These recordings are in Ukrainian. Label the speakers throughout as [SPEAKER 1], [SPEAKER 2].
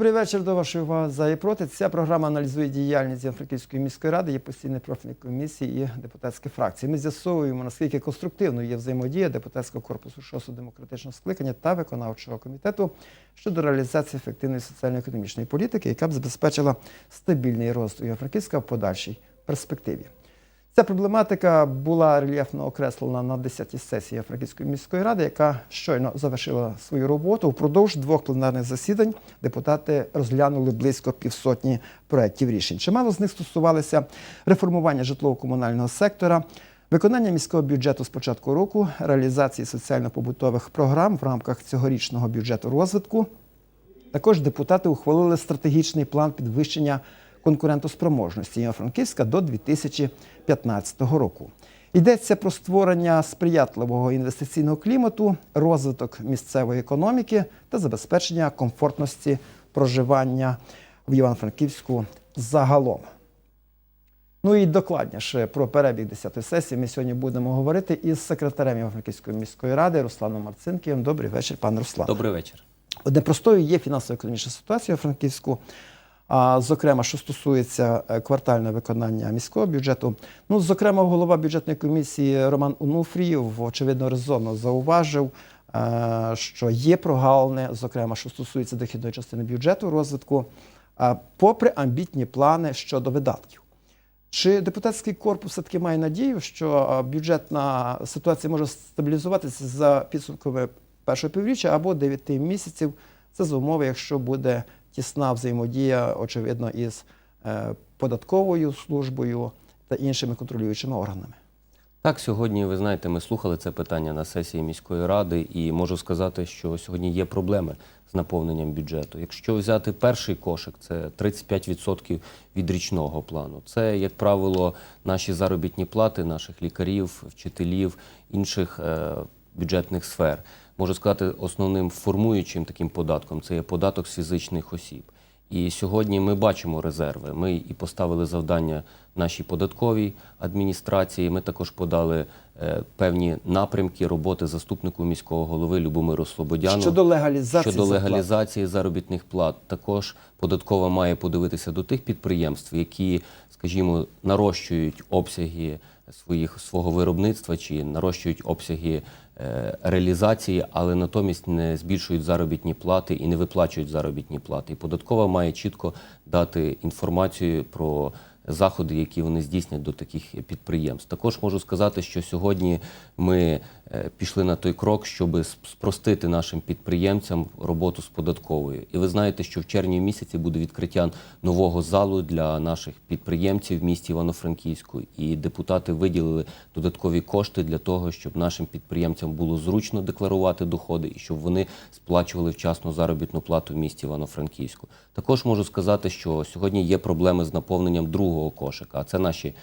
[SPEAKER 1] Добрий вечір до вашої уваги за і проти. Ця програма аналізує діяльність Івано-Франківської міської ради, є постійної профільної комісії і депутатські фракції. Ми з'ясовуємо, наскільки конструктивною є взаємодія депутатського корпусу шостого демократичного скликання та виконавчого комітету щодо реалізації ефективної соціально-економічної політики, яка б забезпечила стабільний розвиток Івано-Франківська в подальшій перспективі. Ця проблематика була рельєфно окреслена на 10-й сесії Франківської міської ради, яка щойно завершила свою роботу. Впродовж двох пленарних засідань депутати розглянули близько півсотні проєктів рішень. Чимало з них стосувалися реформування житлово-комунального сектора, виконання міського бюджету з початку року, реалізації соціально-побутових програм в рамках цьогорічного бюджету розвитку, також депутати ухвалили стратегічний план підвищення конкурентоспроможності Івано-Франківська до 2015 року. Йдеться про створення сприятливого інвестиційного клімату, розвиток місцевої економіки та забезпечення комфортності проживання в Івано-Франківську загалом. Ну і докладніше про перебіг 10-ї сесії ми сьогодні будемо говорити із секретарем Івано-Франківської міської ради Русланом Марцинківим. Добрий вечір, пане Руслан.
[SPEAKER 2] Добрий вечір.
[SPEAKER 1] Непростою є фінансово-економічна ситуація у Франківську. А, зокрема, що стосується е, квартального виконання міського бюджету. Ну, зокрема, голова бюджетної комісії Роман Унуфрієв, очевидно, резонно зауважив, е, що є прогалини, зокрема, що стосується дохідної частини бюджету розвитку, а, попри амбітні плани щодо видатків. Чи депутатський корпус все-таки має надію, що бюджетна ситуація може стабілізуватися за підсумками першого півріччя або 9 місяців? Це за умови, якщо буде тісна взаємодія, очевидно, із е, податковою службою та іншими контролюючими органами.
[SPEAKER 2] Так, сьогодні, ви знаєте, ми слухали це питання на сесії міської ради, і можу сказати, що сьогодні є проблеми з наповненням бюджету. Якщо взяти перший кошик, це 35% від річного плану. Це, як правило, наші заробітні плати, наших лікарів, вчителів, інших е, бюджетних сфер. Можу сказати, основним формуючим таким податком це є податок з фізичних осіб. І сьогодні ми бачимо резерви. Ми і поставили завдання нашій податковій адміністрації. Ми також подали е, певні напрямки роботи заступнику міського голови Любомиру Слободяну
[SPEAKER 1] Щодо легалізації
[SPEAKER 2] щодо легалізації заробітних плат. Також податкова має подивитися до тих підприємств, які, скажімо, нарощують обсяги своїх свого виробництва чи нарощують обсяги реалізації, але натомість не збільшують заробітні плати і не виплачують заробітні плати. І податкова має чітко дати інформацію про заходи, які вони здійснять до таких підприємств. Також можу сказати, що сьогодні ми е, пішли на той крок, щоб спростити нашим підприємцям роботу з податковою. І ви знаєте, що в червні місяці буде відкриття нового залу для наших підприємців в місті Івано-Франківську. І депутати виділили додаткові кошти для того, щоб нашим підприємцям було зручно декларувати доходи і щоб вони сплачували вчасно заробітну плату в місті Івано-Франківську. Також можу сказати, що сьогодні є проблеми з наповненням другого кошика, а це наші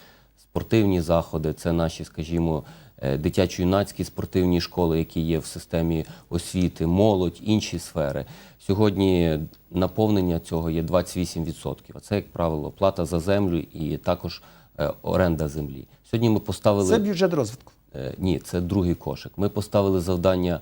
[SPEAKER 2] спортивні заходи, це наші, скажімо, е, дитячо-юнацькі спортивні школи, які є в системі освіти, молодь, інші сфери. Сьогодні наповнення цього є 28%. А це, як правило, плата за землю і також е, оренда землі. Сьогодні ми поставили
[SPEAKER 1] Це бюджет розвитку.
[SPEAKER 2] Е, Ні, це другий кошик. Ми поставили завдання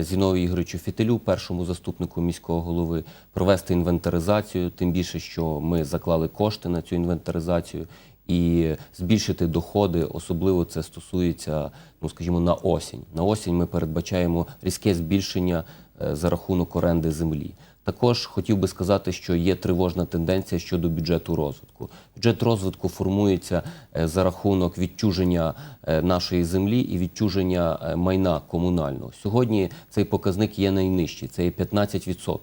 [SPEAKER 2] Зіновію Ігорючу Фітелю, першому заступнику міського голови, провести інвентаризацію. Тим більше, що ми заклали кошти на цю інвентаризацію і збільшити доходи. Особливо це стосується, ну скажімо, на осінь. На осінь ми передбачаємо різке збільшення е, за рахунок оренди землі. Також хотів би сказати, що є тривожна тенденція щодо бюджету розвитку. Бюджет розвитку формується е, за рахунок відчуження е, нашої землі і відчуження майна комунального. Сьогодні цей показник є найнижчий, це є 15%.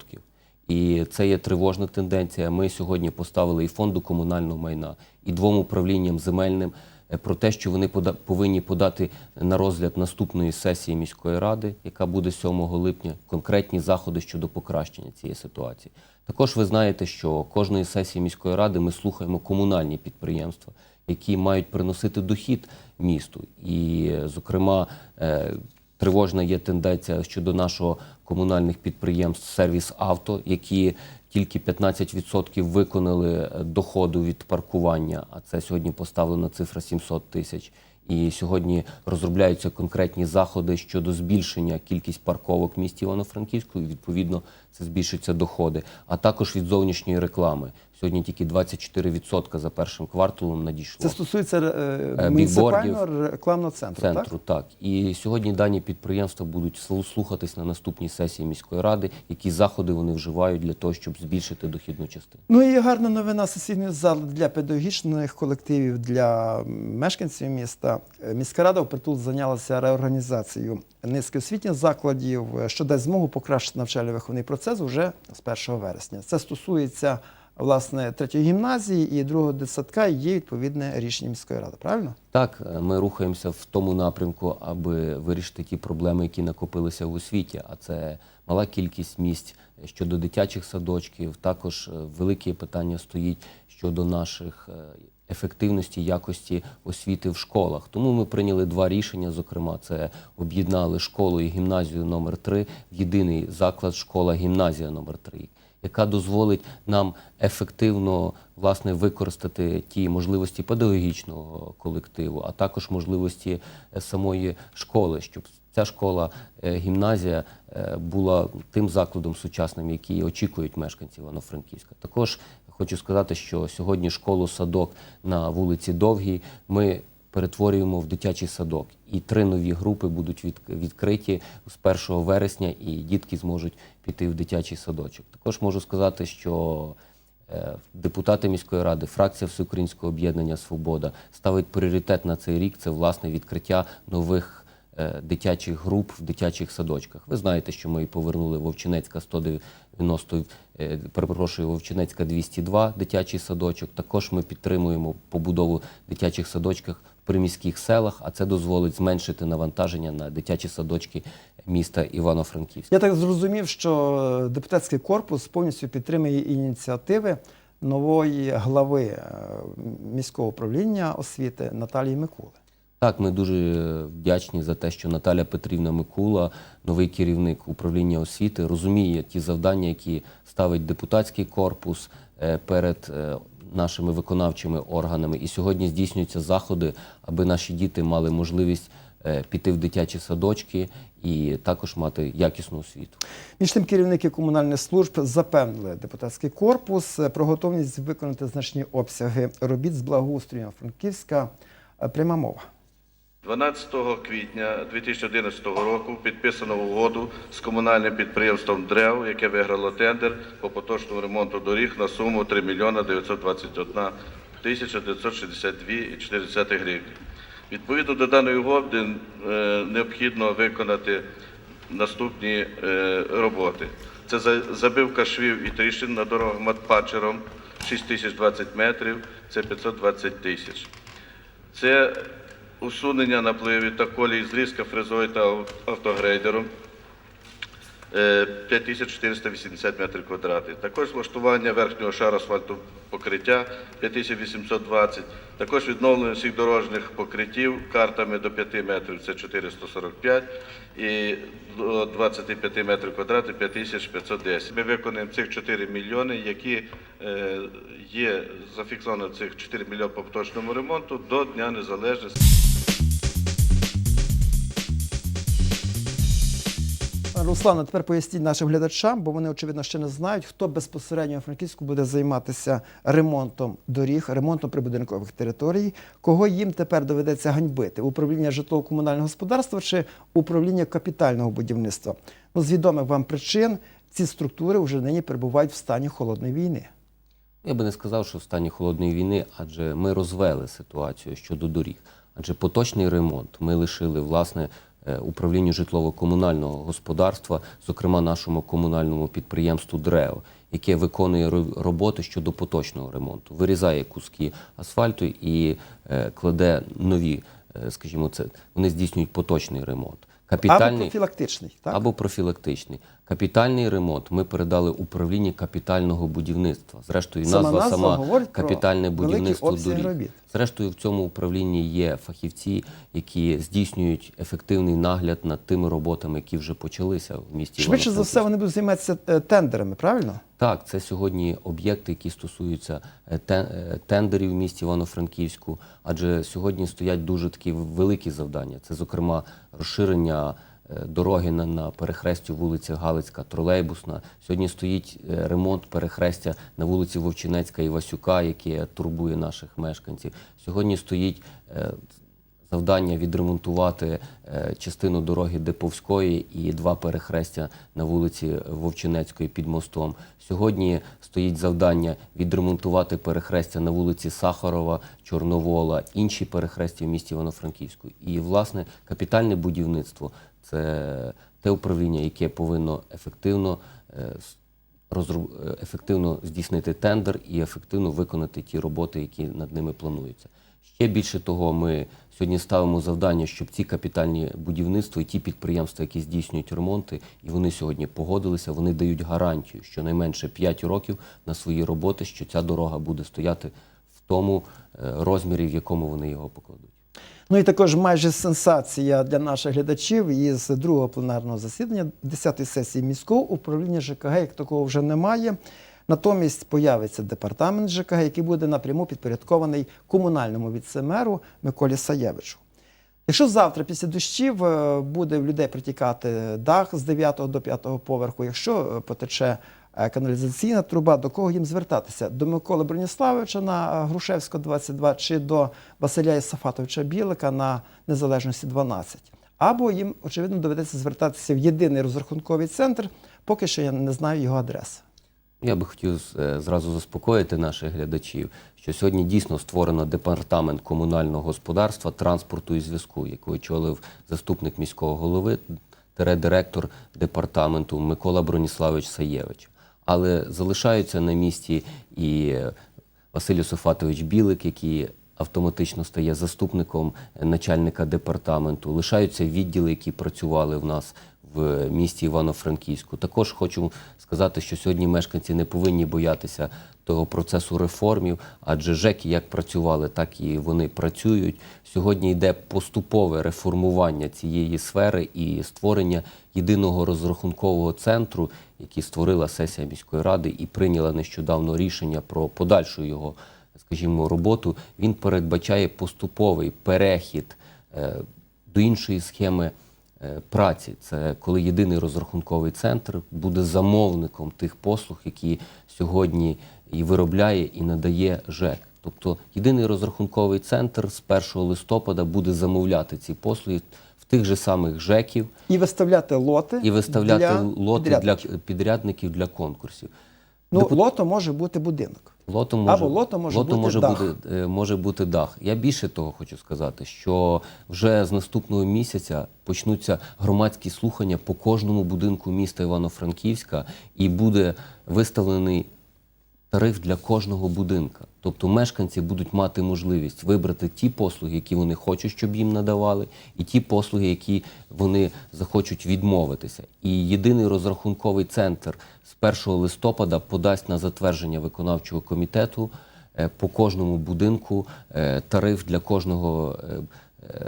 [SPEAKER 2] І це є тривожна тенденція. Ми сьогодні поставили і фонду комунального майна, і двом управлінням земельним е, про те, що вони повинні подати на розгляд наступної сесії міської ради, яка буде 7 липня, конкретні заходи щодо покращення цієї ситуації. Також ви знаєте, що кожної сесії міської ради ми слухаємо комунальні підприємства, які мають приносити дохід місту. І, зокрема, е, Тривожна є тенденція щодо нашого комунальних підприємств сервіс авто, які тільки 15% виконали е, доходу від паркування, а це сьогодні поставлена цифра 700 тисяч. І сьогодні розробляються конкретні заходи щодо збільшення кількість парковок в місті Івано-Франківську. І відповідно це збільшаться доходи, а також від зовнішньої реклами. Сьогодні тільки 24% за першим кварталом надійшло
[SPEAKER 1] Це стосується е,
[SPEAKER 2] Е,
[SPEAKER 1] муніципального рекламного центру.
[SPEAKER 2] Центру. Так? і сьогодні дані підприємства будуть слу- слухатись на наступній сесії міської ради, які заходи вони вживають для того, щоб збільшити дохідну частину.
[SPEAKER 1] Ну і гарна новина сесійної зали для педагогічних колективів, для мешканців міста. Е, Міська рада впритул зайнялася реорганізацією низки освітніх закладів, е, що дасть змогу покращити навчально-виховний процес вже з 1 вересня. Це стосується власне третьої гімназії і другого дитсадка. Є відповідне рішення міської ради. Правильно?
[SPEAKER 2] Так, е, ми рухаємося в тому напрямку, аби вирішити ті проблеми, які накопилися в освіті. А це мала кількість місць щодо дитячих садочків. Також е, велике питання стоїть щодо наших ефективності, якості освіти в школах. Тому ми прийняли два рішення. Зокрема, це об'єднали школу і гімназію номер 3 в єдиний заклад школа гімназія номер 3 яка дозволить нам ефективно власне використати ті можливості педагогічного колективу, а також можливості е, самої школи, щоб ця школа, е, гімназія е, була тим закладом сучасним, який очікують мешканці Івано-Франківська. Також хочу сказати, що сьогодні школу садок на вулиці Довгій ми перетворюємо в дитячий садок. І три нові групи будуть від, відкриті з 1 вересня, і дітки зможуть піти в дитячий садочок. Також можу сказати, що е, депутати міської ради, фракція Всеукраїнського об'єднання Свобода ставить пріоритет на цей рік. Це власне відкриття нових дитячих груп в дитячих садочках. Ви знаєте, що ми повернули Вовчинецька 190, е, перепрошую, Вовчинецька 202 дитячий садочок. Також ми підтримуємо побудову дитячих садочках в приміських селах, а це дозволить зменшити навантаження на дитячі садочки міста Івано-Франківська.
[SPEAKER 1] Я так зрозумів, що депутатський корпус повністю підтримує ініціативи нової глави е, міського управління освіти Наталії Микули.
[SPEAKER 2] Так, ми дуже вдячні за те, що Наталя Петрівна Микула, новий керівник управління освіти, розуміє ті завдання, які ставить депутатський корпус е, перед е, нашими виконавчими органами. І сьогодні здійснюються заходи, аби наші діти мали можливість е, піти в дитячі садочки і також мати якісну освіту.
[SPEAKER 1] Між тим, керівники комунальних служб запевнили депутатський корпус про готовність виконати значні обсяги робіт з благоустрою Франківська. Пряма мова.
[SPEAKER 3] 12 квітня 2011 року підписано угоду з комунальним підприємством ДРЕВ, яке виграло тендер по поточному ремонту доріг на суму 3 мільйона 921 тисяча 962,4 гривень. Відповідно до даної угоди е, необхідно виконати наступні е, роботи. Це за- забивка швів і тріщин на дорогах матпачером 6020 метрів, це 520 тисяч. Це усунення напливів та колій зрізка фрезою та автогрейдером 5480 метрів квадратних. Також влаштування верхнього шару асфальту покриття 5820. Також відновлення всіх дорожніх покриттів картами до 5 метрів це 445 і до 25 метрів квадратних 5510. Ми виконуємо цих 4 мільйони, які е, є зафіксовано цих 4 мільйони по поточному ремонту до Дня Незалежності.
[SPEAKER 1] Руслана, тепер поясніть нашим глядачам, бо вони очевидно ще не знають, хто безпосередньо у Франківську буде займатися ремонтом доріг, ремонтом прибудинкових територій. Кого їм тепер доведеться ганьбити? Управління житлово-комунального господарства чи управління капітального будівництва? Ну, з відомих вам причин ці структури вже нині перебувають в стані холодної війни.
[SPEAKER 2] Я би не сказав, що в стані холодної війни, адже ми розвели ситуацію щодо доріг. Адже поточний ремонт ми лишили власне е, управлінню житлово-комунального господарства, зокрема нашому комунальному підприємству ДРЕО, яке виконує ро- роботи щодо поточного ремонту, вирізає куски асфальту і е, кладе нові, е, скажімо, це вони здійснюють поточний ремонт.
[SPEAKER 1] Або
[SPEAKER 2] Капітальний
[SPEAKER 1] профілактичний, так?
[SPEAKER 2] або профілактичний. Капітальний ремонт ми передали управлінні капітального будівництва. Зрештою,
[SPEAKER 1] Сама
[SPEAKER 2] назва, сама капітальне будівництво доріг.
[SPEAKER 1] робіт.
[SPEAKER 2] Зрештою, в цьому управлінні є фахівці, які здійснюють ефективний нагляд над тими роботами, які вже почалися в місті.
[SPEAKER 1] Швидше за все вони будуть займатися е, тендерами, правильно?
[SPEAKER 2] Так, це сьогодні об'єкти, які стосуються е, е, тендерів в місті Івано-Франківську, адже сьогодні стоять дуже такі великі завдання. Це, зокрема, розширення дороги на, на перехресті вулиці Галицька, тролейбусна. Сьогодні стоїть е, ремонт перехрестя на вулиці Вовчинецька і Васюка, яке турбує наших мешканців. Сьогодні стоїть е, завдання відремонтувати е, частину дороги Деповської і два перехрестя на вулиці Вовчинецької під мостом. Сьогодні стоїть завдання відремонтувати перехрестя на вулиці Сахарова, Чорновола, інші перехрестя в місті Івано-Франківську. І, власне, капітальне будівництво це те управління, яке повинно ефективно е, е, ефективно здійснити тендер і ефективно виконати ті роботи, які над ними плануються. Ще більше того, ми сьогодні ставимо завдання, щоб ці капітальні будівництва і ті підприємства, які здійснюють ремонти, і вони сьогодні погодилися, вони дають гарантію, що найменше 5 років на свої роботи, що ця дорога буде стояти в тому е, розмірі, в якому вони його покладуть.
[SPEAKER 1] Ну і також майже сенсація для наших глядачів із другого пленарного засідання 10-ї сесії міського управління ЖКГ, як такого вже немає. Натомість появиться департамент ЖКГ, який буде напряму підпорядкований комунальному віце-меру Миколі Саєвичу. Якщо завтра після дощів е, буде в людей протікати дах з 9 до 5 поверху, якщо е, потече каналізаційна труба, до кого їм звертатися? До Миколи Броніславовича на Грушевського 22 чи до Василя Ісафатовича Білика на Незалежності 12? Або їм, очевидно, доведеться звертатися в єдиний розрахунковий центр, поки що я не знаю його адреси.
[SPEAKER 2] Я би хотів е, зразу заспокоїти наших глядачів, що сьогодні дійсно створено департамент комунального господарства, транспорту і зв'язку, який очолив заступник міського голови, директор департаменту Микола Броніславович Саєвич. Але залишаються на місці і Василь Йосифатович Білик, який автоматично стає заступником начальника департаменту. Лишаються відділи, які працювали в нас в місті Івано-Франківську. Також хочу сказати, що сьогодні мешканці не повинні боятися того процесу реформів, адже ЖЕКи як працювали, так і вони працюють. Сьогодні йде поступове реформування цієї сфери і створення єдиного розрахункового центру, який створила сесія міської ради і прийняла нещодавно рішення про подальшу його, скажімо, роботу. Він передбачає поступовий перехід е, до іншої схеми е, праці. Це коли єдиний розрахунковий центр буде замовником тих послуг, які сьогодні і виробляє, і надає ЖЕК. Тобто єдиний розрахунковий центр з 1 листопада буде замовляти ці послуги тих же самих ЖЕКів
[SPEAKER 1] І виставляти лоти
[SPEAKER 2] і виставляти
[SPEAKER 1] для
[SPEAKER 2] лоти для
[SPEAKER 1] підрядників.
[SPEAKER 2] підрядників для конкурсів.
[SPEAKER 1] Ну, лото може бути будинок.
[SPEAKER 2] Лото може,
[SPEAKER 1] Або лото може бути
[SPEAKER 2] може
[SPEAKER 1] дах.
[SPEAKER 2] бути, е, може бути дах. Я більше того хочу сказати, що вже з наступного місяця почнуться громадські слухання по кожному будинку міста Івано-Франківська і буде виставлений тариф для кожного будинка. Тобто мешканці будуть мати можливість вибрати ті послуги, які вони хочуть, щоб їм надавали, і ті послуги, які вони захочуть відмовитися. І єдиний розрахунковий центр з 1 листопада подасть на затвердження виконавчого комітету е, по кожному будинку е, тариф для кожного е, е,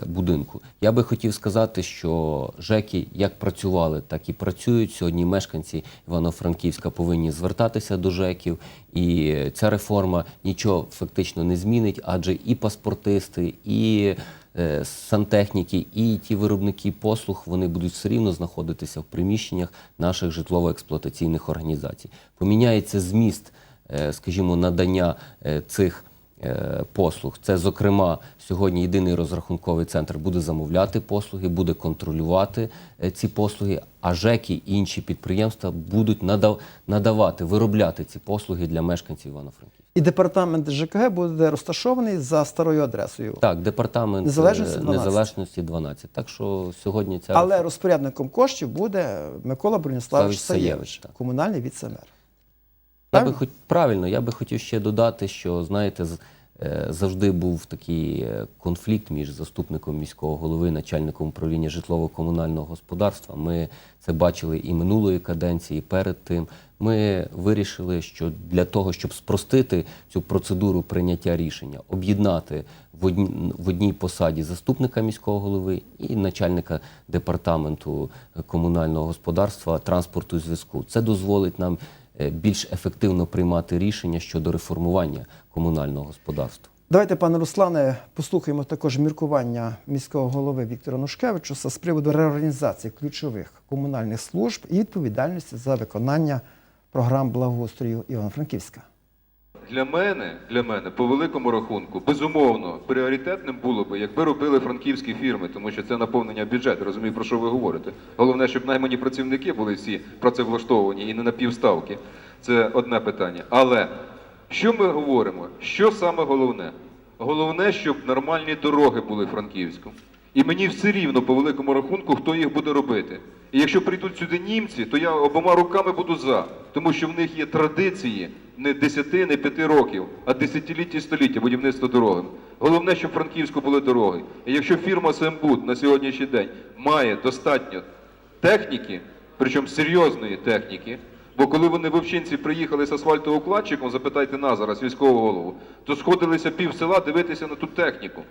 [SPEAKER 2] будинку. Я би хотів сказати, що ЖЕКи як працювали, так і працюють. Сьогодні мешканці Івано-Франківська повинні звертатися до ЖЕКів, і ця реформа нічого фактично не змінить, адже і паспортисти, і е, сантехніки, і ті виробники послуг вони будуть все рівно знаходитися в приміщеннях наших житлово-експлуатаційних організацій. Поміняється зміст, е, скажімо, надання е, цих послуг. Це, зокрема, сьогодні єдиний розрахунковий центр буде замовляти послуги, буде контролювати е, ці послуги, а ЖЕКи і інші підприємства будуть надав- надавати, виробляти ці послуги для мешканців Івано-Франківська.
[SPEAKER 1] І департамент ЖКГ буде розташований за старою адресою.
[SPEAKER 2] Так, департамент
[SPEAKER 1] Незалежності
[SPEAKER 2] е,
[SPEAKER 1] 12.
[SPEAKER 2] Незалежності 12. Так що сьогодні ця
[SPEAKER 1] Але розпорядником коштів буде Микола Броніславович
[SPEAKER 2] Саєвич,
[SPEAKER 1] Саєвич, комунальний віце-мер.
[SPEAKER 2] Я би хоч правильно, я би хотів ще додати, що знаєте, Е, Завжди був такий е, конфлікт між заступником міського голови, начальником управління житлово-комунального господарства. Ми це бачили і минулої каденції, і перед тим. Ми вирішили, що для того, щоб спростити цю процедуру прийняття рішення, об'єднати в одній, в одній посаді заступника міського голови і начальника департаменту комунального господарства, транспорту і зв'язку. Це дозволить нам е, більш ефективно приймати рішення щодо реформування комунального господарства.
[SPEAKER 1] Давайте, пане Руслане, послухаємо також міркування міського голови Віктора Нушкевича з приводу реорганізації ключових комунальних служб і відповідальності за виконання програм благоустрою Івано-Франківська.
[SPEAKER 4] Для мене, для мене, по великому рахунку, безумовно, пріоритетним було би, якби робили франківські фірми, тому що це наповнення бюджету. Розумію, про що ви говорите. Головне, щоб наймані працівники були всі працевлаштовані і не на півставки. Це одне питання. Але що ми говоримо? Що саме головне? Головне, щоб нормальні дороги були франківську. І мені все рівно по великому рахунку, хто їх буде робити. І якщо прийдуть сюди німці, то я обома руками буду за, тому що в них є традиції не 10, не 5 років, а десятиліття і століття будівництва дороги. Головне, щоб в Франківську були дороги. І якщо фірма Сембуд на сьогоднішній день має достатньо техніки, причому серйозної техніки, бо коли вони вовчинці приїхали з асфальтоукладчиком, запитайте нас зараз, військового голову, то сходилися пів села дивитися на ту техніку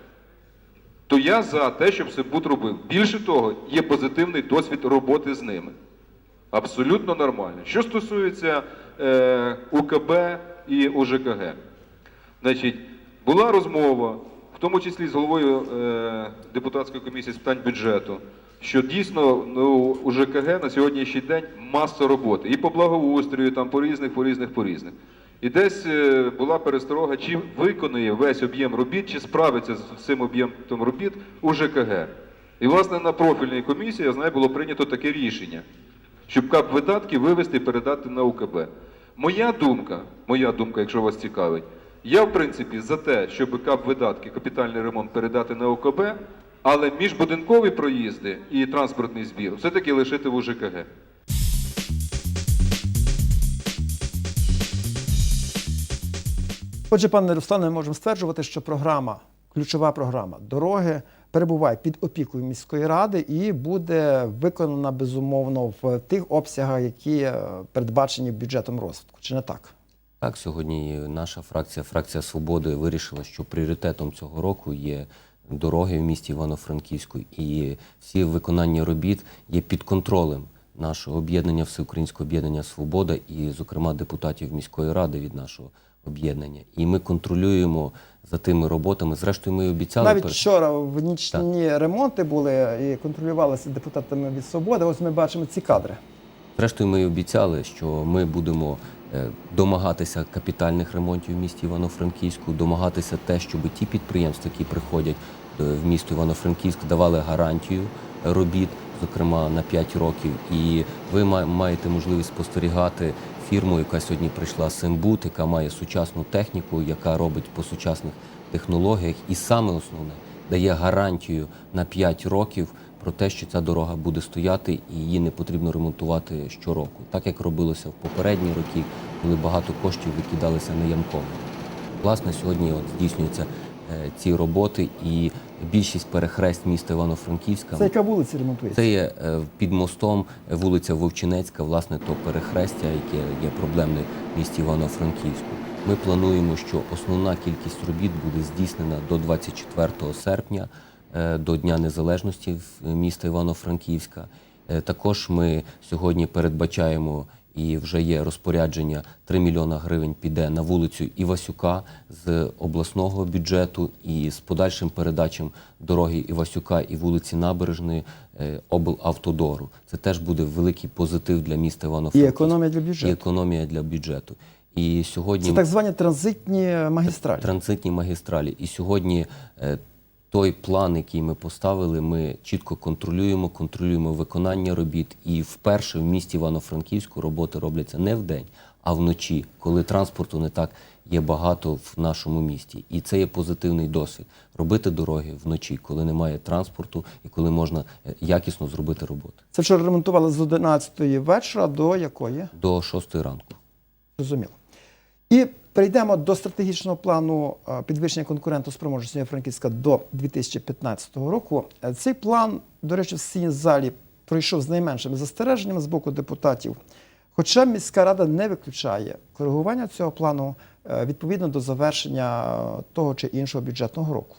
[SPEAKER 4] то я за те, щоб Сибут робив. Більше того, є позитивний досвід роботи з ними. Абсолютно нормально. Що стосується е, УКБ і УЖКГ, значить, була розмова, в тому числі з головою е, депутатської комісії з питань бюджету, що дійсно ну, у ЖКГ на сьогоднішній день маса роботи. І по благоустрою, там по різних, по різних, по різних. І десь е, була пересторога, чи виконує весь об'єм робіт, чи справиться з цим об'ємом робіт у ЖКГ. І, власне, на профільній комісії, я знаю, було прийнято таке рішення, щоб кап видатки вивести і передати на УКБ. Моя думка, моя думка, якщо вас цікавить, я, в принципі, за те, щоб кап видатки, капітальний ремонт передати на УКБ, але міжбудинкові проїзди і транспортний збір все-таки лишити в УЖКГ.
[SPEAKER 1] Отже, пане Руслане, ми можемо стверджувати, що програма, ключова програма дороги перебуває під опікою міської ради і буде виконана безумовно в тих обсягах, які е, передбачені бюджетом розвитку. Чи не так?
[SPEAKER 2] Так, сьогодні наша фракція, фракція Свободи, вирішила, що пріоритетом цього року є дороги в місті Івано-Франківську, і всі виконання робіт є під контролем нашого об'єднання, Всеукраїнського об'єднання Свобода і, зокрема, депутатів міської ради від нашого об'єднання. І ми контролюємо за тими роботами. Зрештою, ми обіцяли
[SPEAKER 1] Навіть
[SPEAKER 2] перед-
[SPEAKER 1] вчора в нічні ремонти були і контролювалися депутатами від свободи. Ось ми бачимо ці кадри.
[SPEAKER 2] Зрештою, ми обіцяли, що ми будемо е, домагатися капітальних ремонтів в місті Івано-Франківську, домагатися те, щоб ті підприємства, які приходять в місто Івано-Франківськ, давали гарантію робіт, зокрема на 5 років. І ви ма- маєте можливість спостерігати фірму, яка сьогодні прийшла Сембут, яка має сучасну техніку, яка робить по сучасних технологіях, і саме основне дає гарантію на 5 років про те, що ця дорога буде стояти і її не потрібно ремонтувати щороку, так як робилося в попередні роки, коли багато коштів викидалися на ямково. Власне, сьогодні от здійснюються е, ці роботи, і більшість перехрест міста Івано-Франківська
[SPEAKER 1] Це яка вулиця ремонтується?
[SPEAKER 2] це є е, під мостом е, вулиця Вовчинецька, власне, то перехрестя, яке є проблемне в місті Івано-Франківську. Ми плануємо, що основна кількість робіт буде здійснена до 24 серпня, е, до Дня Незалежності міста Івано-Франківська. Також ми сьогодні передбачаємо і вже є розпорядження 3 мільйона гривень піде на вулицю Івасюка з обласного бюджету і з подальшим передачем дороги Івасюка і вулиці Набережної е, облавтодору. Це теж буде великий позитив для міста
[SPEAKER 1] І
[SPEAKER 2] Івано-Франківська.
[SPEAKER 1] економія для
[SPEAKER 2] І економія для бюджету. І сьогодні
[SPEAKER 1] Це так звані транзитні магістралі.
[SPEAKER 2] транзитні магістралі. І сьогодні е, той план, який ми поставили, ми чітко контролюємо, контролюємо виконання робіт. І вперше в місті Івано-Франківську роботи робляться не вдень, а вночі, коли транспорту не так є багато в нашому місті. І це є позитивний досвід. Робити дороги вночі, коли немає транспорту і коли можна е, якісно зробити роботу.
[SPEAKER 1] Це вчора ремонтували з 11 вечора до якої?
[SPEAKER 2] До 6 ранку.
[SPEAKER 1] Зрозуміло. І Перейдемо до стратегічного плану е, підвищення конкурентоспроможності Франківська до 2015 року. Е, Цей план, до речі, в сесійній залі пройшов з найменшими застереженнями з боку депутатів. Хоча міська рада не виключає коригування цього плану е, відповідно до завершення того чи іншого бюджетного року.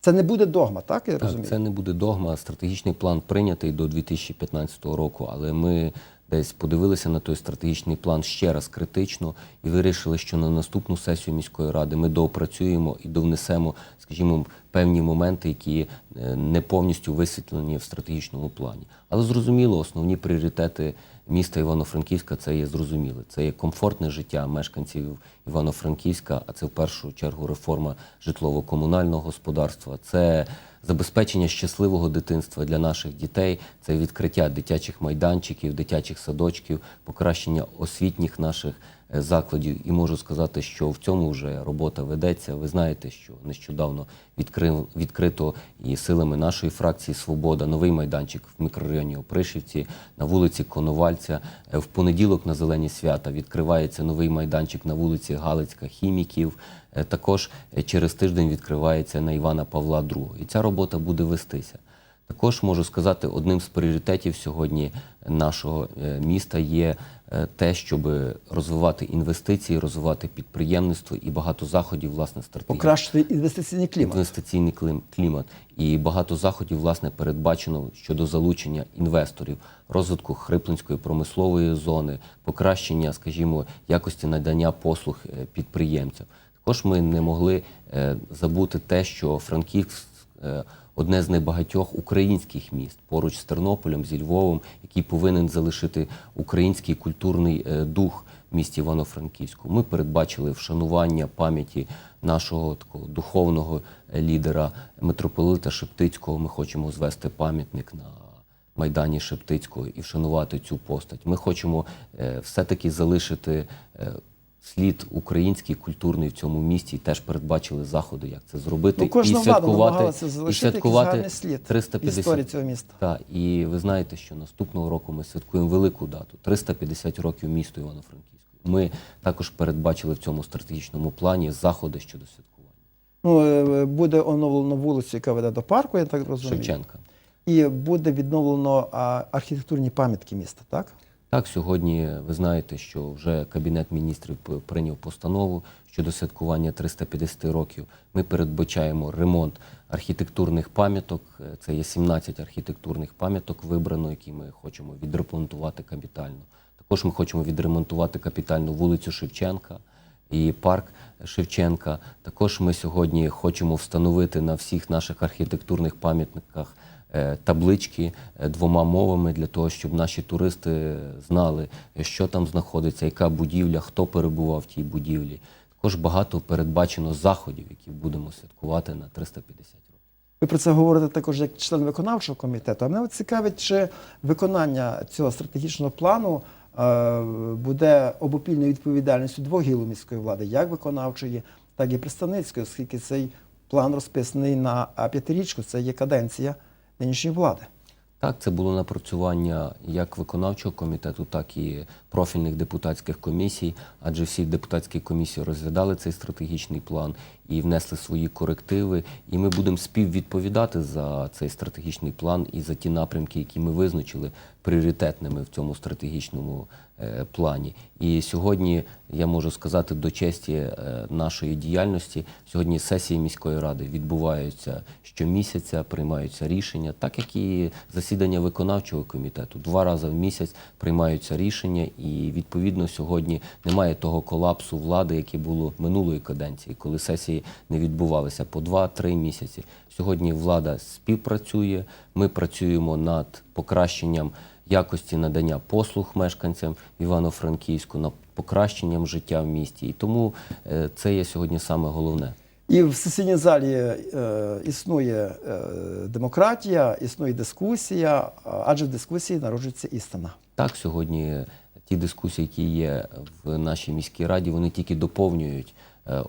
[SPEAKER 1] Це не буде догма, так я розумію?
[SPEAKER 2] Це не буде догма. Стратегічний план прийнятий до 2015 року, але ми десь подивилися на той стратегічний план ще раз критично і вирішили, що на наступну сесію міської ради ми доопрацюємо і довнесемо, скажімо, певні моменти, які е, не повністю висвітлені в стратегічному плані. Але зрозуміло, основні пріоритети міста Івано-Франківська це є зрозуміле. Це є комфортне життя мешканців Івано-Франківська, а це в першу чергу реформа житлово-комунального господарства. Це забезпечення щасливого дитинства для наших дітей, це відкриття дитячих майданчиків, дитячих садочків, покращення освітніх наших закладів. І можу сказати, що в цьому вже робота ведеться. Ви знаєте, що нещодавно відкрив відкрито і силами нашої фракції Свобода новий майданчик в мікрорайоні Опришівці на вулиці Коновальця. Е, В понеділок на зелені свята відкривається новий майданчик на вулиці Галицька Хіміків. Е, Також е, через тиждень відкривається на Івана Павла II. І ця робота буде вестися. Також можу сказати, одним з пріоритетів сьогодні нашого е, міста є е, те, щоб розвивати інвестиції, розвивати підприємництво і багато заходів, власне, стратегічних
[SPEAKER 1] Покращити інвестиційний клімат.
[SPEAKER 2] інвестиційний клімат. І багато заходів власне передбачено щодо залучення інвесторів, розвитку хриплинської промислової зони, покращення, скажімо, якості надання послуг е, підприємцям. Також ми не могли забути те, що Франківськ одне з небагатьох українських міст поруч з Тернополем, зі Львовом, який повинен залишити український культурний е, дух в місті Івано-Франківську. Ми передбачили вшанування пам'яті нашого такого духовного е, лідера митрополита Шептицького. Ми хочемо звести пам'ятник на майдані Шептицького і вшанувати цю постать. Ми хочемо е, все-таки залишити слід український культурний в цьому місті. І теж передбачили заходи, як це зробити.
[SPEAKER 1] Ну, кожна
[SPEAKER 2] і
[SPEAKER 1] влада
[SPEAKER 2] святкувати,
[SPEAKER 1] намагалася
[SPEAKER 2] і святкувати
[SPEAKER 1] слід
[SPEAKER 2] 350
[SPEAKER 1] історії цього міста.
[SPEAKER 2] так, і ви знаєте, що наступного року ми святкуємо велику дату 350 років місту Івано-Франківського. Ми також передбачили в цьому стратегічному плані заходи щодо святкування.
[SPEAKER 1] Ну, е, буде оновлено вулицю, яка веде до парку, я так розумію.
[SPEAKER 2] Шевченка.
[SPEAKER 1] І буде відновлено архітектурні пам'ятки міста, так?
[SPEAKER 2] Так, сьогодні ви знаєте, що вже Кабінет міністрів прийняв постанову щодо святкування 350 років. Ми передбачаємо ремонт архітектурних пам'яток. Е, Це є 17 архітектурних пам'яток вибрано, які ми хочемо відремонтувати капітально. Також ми хочемо відремонтувати капітальну вулицю Шевченка і парк Шевченка. Також ми сьогодні хочемо встановити на всіх наших архітектурних пам'ятниках е, таблички е, двома мовами для того, щоб наші туристи знали, що там знаходиться, яка будівля, хто перебував в тій будівлі. Також багато передбачено заходів, які будемо святкувати на 350 років.
[SPEAKER 1] Ви про це говорите також як член виконавчого комітету. А мене цікавить, чи виконання цього стратегічного плану буде обопільною відповідальністю двох гілок міської влади, як виконавчої, так і представницької, оскільки цей план розписаний на п'ятирічку, це є каденція нинішньої влади.
[SPEAKER 2] Так, це було напрацювання як виконавчого комітету, так і профільних депутатських комісій, адже всі депутатські комісії розглядали цей стратегічний план і внесли свої корективи. І ми будемо співвідповідати за цей стратегічний план і за ті напрямки, які ми визначили пріоритетними в цьому стратегічному е, плані. І сьогодні я можу сказати до честі е, нашої діяльності. Сьогодні сесії міської ради відбуваються щомісяця, приймаються рішення, так як і засідання виконавчого комітету. Два рази в місяць приймаються рішення, і відповідно сьогодні немає того колапсу влади, яке було минулої каденції, коли сесії не відбувалися по два-три місяці. Сьогодні влада співпрацює. Ми працюємо над покращенням якості надання послуг мешканцям Івано-Франківську, над покращенням життя в місті. І тому е, це є сьогодні саме головне.
[SPEAKER 1] І в сесійній залі е, існує е, демократія, існує дискусія, адже в дискусії народжується істина.
[SPEAKER 2] Так, сьогодні ті дискусії, які є в нашій міській раді, вони тільки доповнюють е,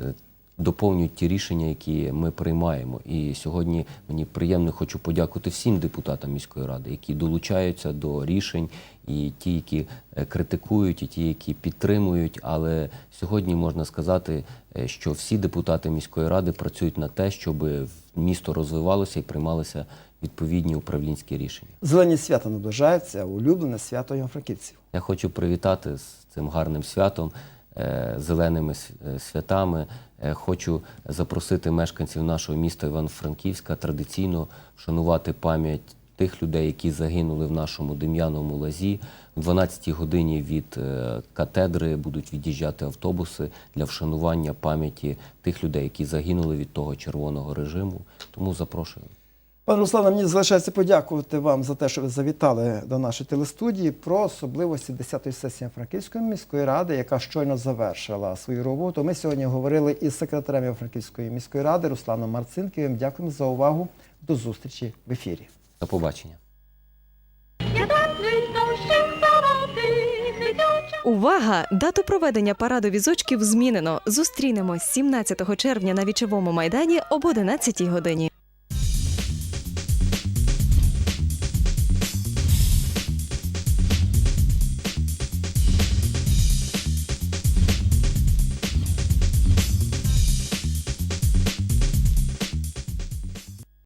[SPEAKER 2] е, доповнюють ті рішення, які ми приймаємо. І сьогодні мені приємно хочу подякувати всім депутатам міської ради, які долучаються до рішень, і ті, які е, критикують, і ті, які підтримують. Але сьогодні можна сказати, е, що всі депутати міської ради працюють на те, щоб місто розвивалося і приймалися відповідні управлінські рішення.
[SPEAKER 1] Зелені свята наближаються, улюблене свято івано-франківців.
[SPEAKER 2] Я хочу привітати з цим гарним святом, зеленими е, святами. Е, Хочу запросити мешканців нашого міста Івано-Франківська традиційно вшанувати пам'ять тих людей, які загинули в нашому Дем'яновому лазі. В 12-й годині від е, катедри будуть від'їжджати автобуси для вшанування пам'яті тих людей, які загинули від того червоного режиму. Тому запрошую.
[SPEAKER 1] Пане Руслане, мені залишається подякувати вам за те, що ви завітали до нашої телестудії про особливості 10-ї сесії Франківської міської ради, яка щойно завершила свою роботу. Ми сьогодні говорили із секретарем Франківської міської ради Русланом Марцинківим. Дякуємо за увагу. До зустрічі в ефірі.
[SPEAKER 2] До побачення.
[SPEAKER 5] Увага! Дату проведення параду візочків змінено. Зустрінемось 17 червня на вічовому майдані об 11 годині.